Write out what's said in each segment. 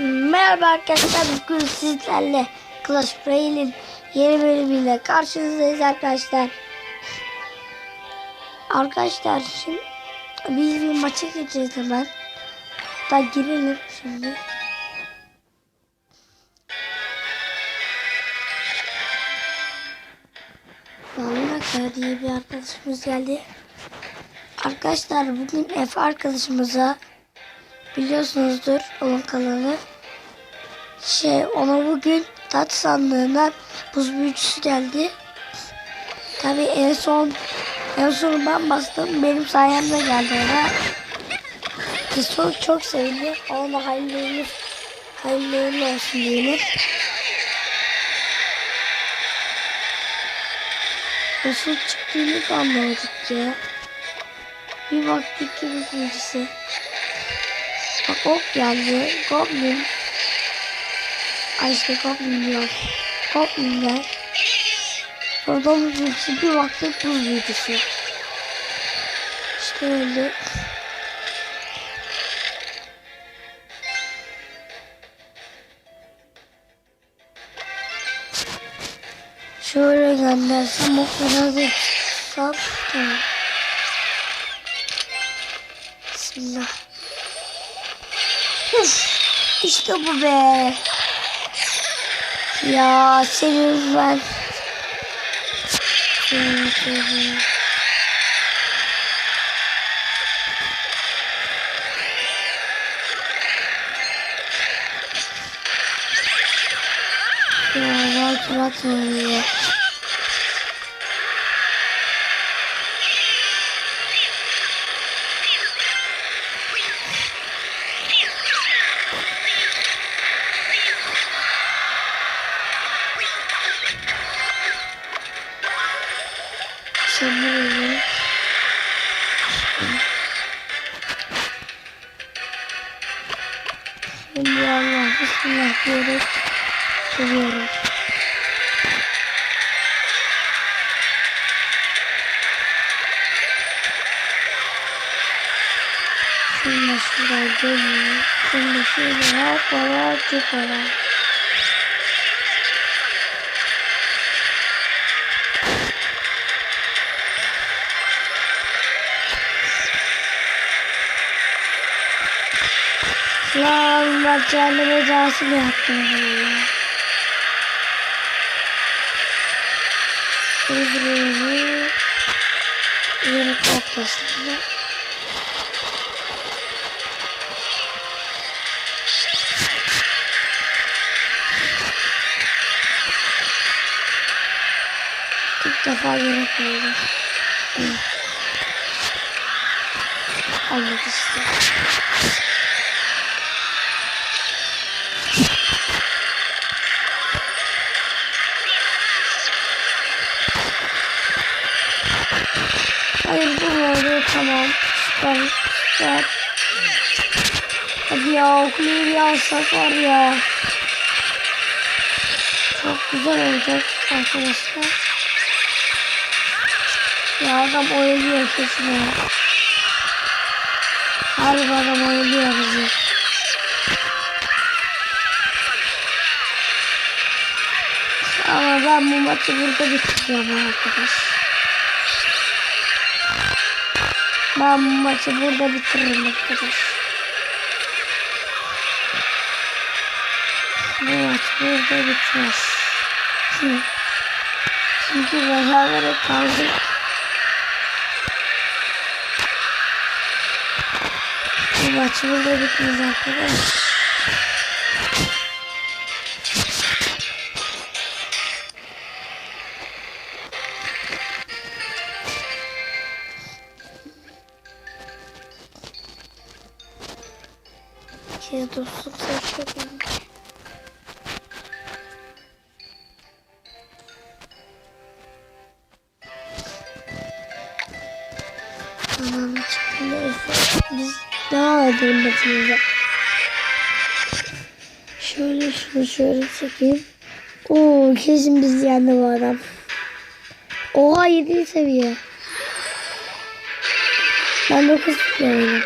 Merhaba arkadaşlar bugün sizlerle Clash Royale'in yeni bölümüyle karşınızdayız arkadaşlar. Arkadaşlar şimdi biz bir maça gireceğiz hemen. Da girelim şimdi. Vallahi diye bir arkadaşımız geldi. Arkadaşlar bugün Efe arkadaşımıza biliyorsunuzdur onun kanalı. Şey ona bugün tat sandığından buz büyücüsü geldi. Tabi en son en son ben bastım benim sayemde geldi ona. Biz çok çok sevindi. Ona hayırlı hayırlı olsun diyelim. Nasıl çıktığını da anlamadık ya. Bir baktık ki bir büyücüsü. Bak ok geldi. Goblin. Ay işte Goblin diyor. Goblinler. Oradan bir baktık buz büyücüsü. İşte öyle. Şöyle göndersem o kadar da çıksam tamam. Bismillah. Uf, işte bu be. Ya senin ben. Ya rahat rahat oynuyor. Bismillah diyerek seviyorum. Şimdi şuraya geliyor. Şimdi şuraya para para. Lan bak cehenneme cahil yaptım ya. Öldürüyorum. Yeni kaptasını. İlk defa yere koydum. Anladı işte. Tamam. Süper süper. Hadi ya okuyu bir alsak var ya. Çok güzel olacak arkadaşlar. Ya adam oynuyor kesin ya. Harbi adam oynuyor bizi. Ama ben bu maçı burada bitireceğim arkadaş. Ben bu maçı burada bitiririm arkadaş. Bu maç burada bitmez. Hı. Çünkü beraber kaldık. Bu maç burada bitmez arkadaş. Şey dostluk seçiyorum. Tamam neyse biz devam edelim maçımıza. Şöyle şunu şöyle çekeyim. Oo kesin biz yendi bu adam. Oha 7 seviye. Ben 9 seviyorum.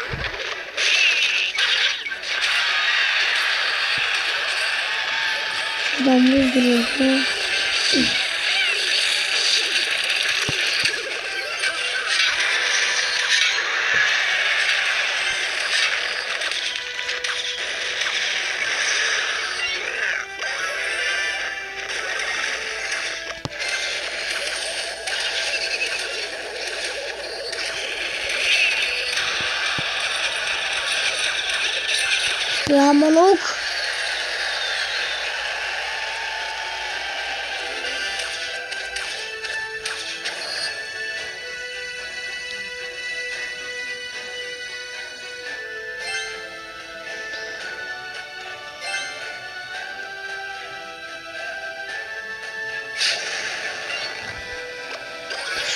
Şuradan vurduruyorum. Yaman ok.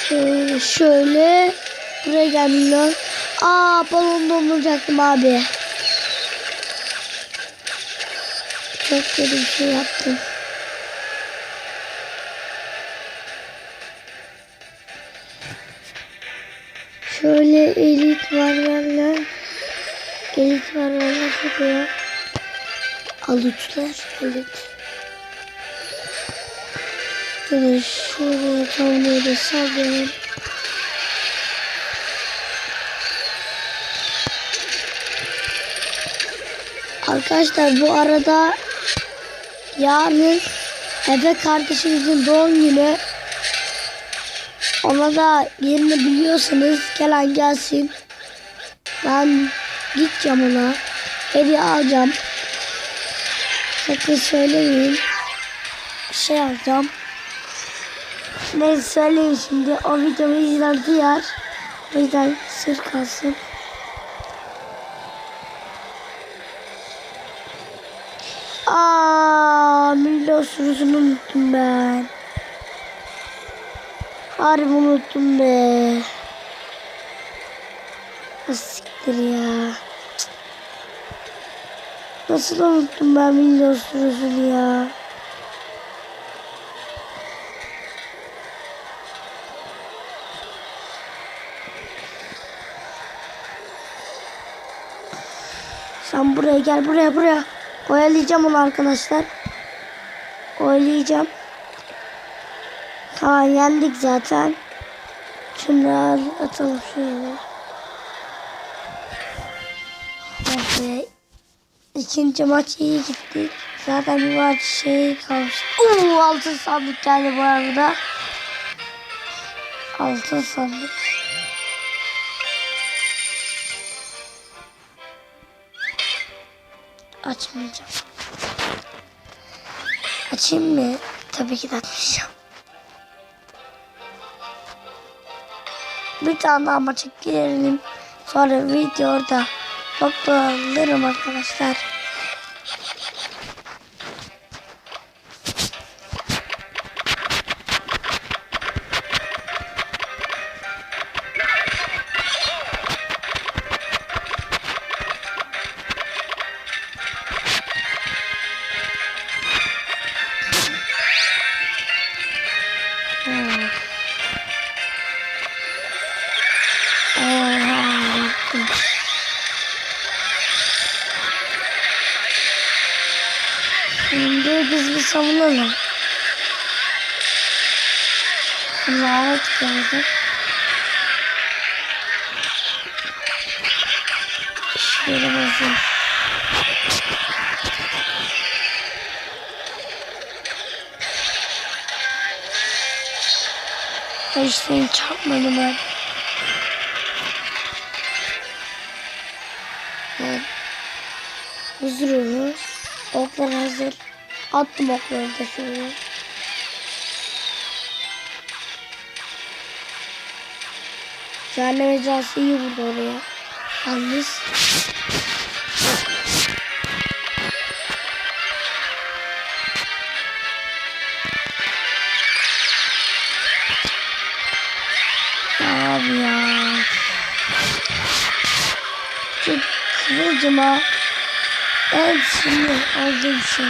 Şöyle, şöyle buraya gelmiyor. Aa balon donduracaktım abi. Çok kötü bir şey yaptım. Şöyle elit varlarla elit varlarla çıkıyor. Alıçlar elit. Şöyle şuraya tam böyle sallıyorum. Arkadaşlar bu arada yarın Efe kardeşimizin doğum günü. Ona da yerini biliyorsanız gelen gelsin. Ben gideceğim ona. Hediye alacağım. Sakın söylemeyin. Bir şey alacağım. Neyse söyleyin şimdi. O videomu izler duyar. O yüzden sır kalsın. Aa, milli sürüsünü unuttum ben. Harbi unuttum be. Siktir ya. Cık. Nasıl unuttum ben milli sürüsünü ya. Sen buraya gel buraya buraya. Oyalayacağım onu arkadaşlar. Oyalayacağım. Tamam yendik zaten. Şunları atalım şöyle. Be. İkinci maç iyi gitti. Zaten bir maç şey kalmıştı. Oo, altın sandık geldi bu arada. Altın sandık. Açmayacağım. Açayım mı? Tabii ki de açmayacağım. Bir tane daha maça girelim. Sonra videoda noktalarım arkadaşlar. Şimdi biz bir savunalım. Lanet geldi. Şöyle basayım. Ay seni çarpmadım ben. Evet. Olur. Oklar hazır. Attım okları da şöyle. Cehennem ecası iyi vurdu oraya. Yalnız. Ya Abi ya. Şu kıvılcıma en sinir olduğum şey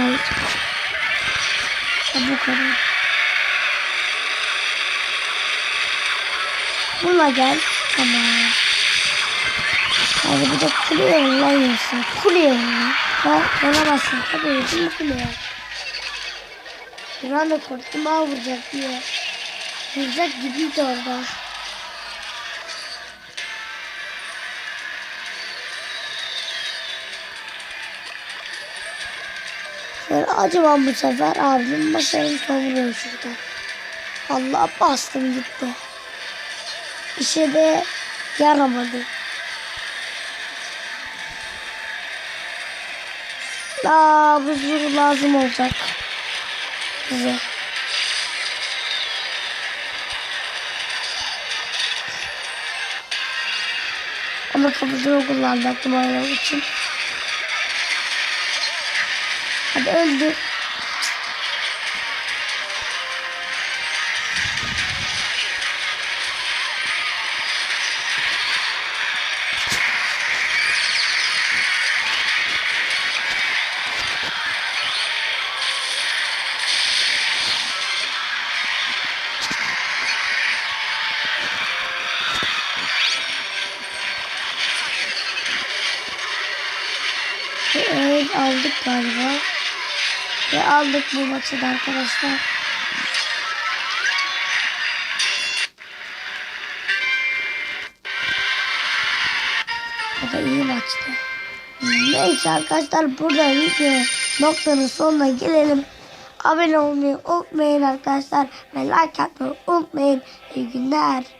oldu. Ya bu kadar. Buna gel. Tamam. Hadi bir de kuleye lan yoksa. Kuleye lan. Ha, ona basın. Tabii ki kuleye. Bir anda korktum bana vuracak diye. Vuracak gibiydi orada. Şöyle acaba bu sefer abim başarılı savuruyor şurada. Allah bastım gitti. İşe de yaramadı. Aa bu zırh lazım olacak. Bize. Ama kapıcığı kullanacaktım oynamak için. Öldü. Evet aldık galiba. Ve aldık bu maçı da arkadaşlar. Bu da iyi maçtı. Neyse arkadaşlar burada video noktanın sonuna gelelim. Abone olmayı unutmayın arkadaşlar. Ve like atmayı unutmayın. İyi günler.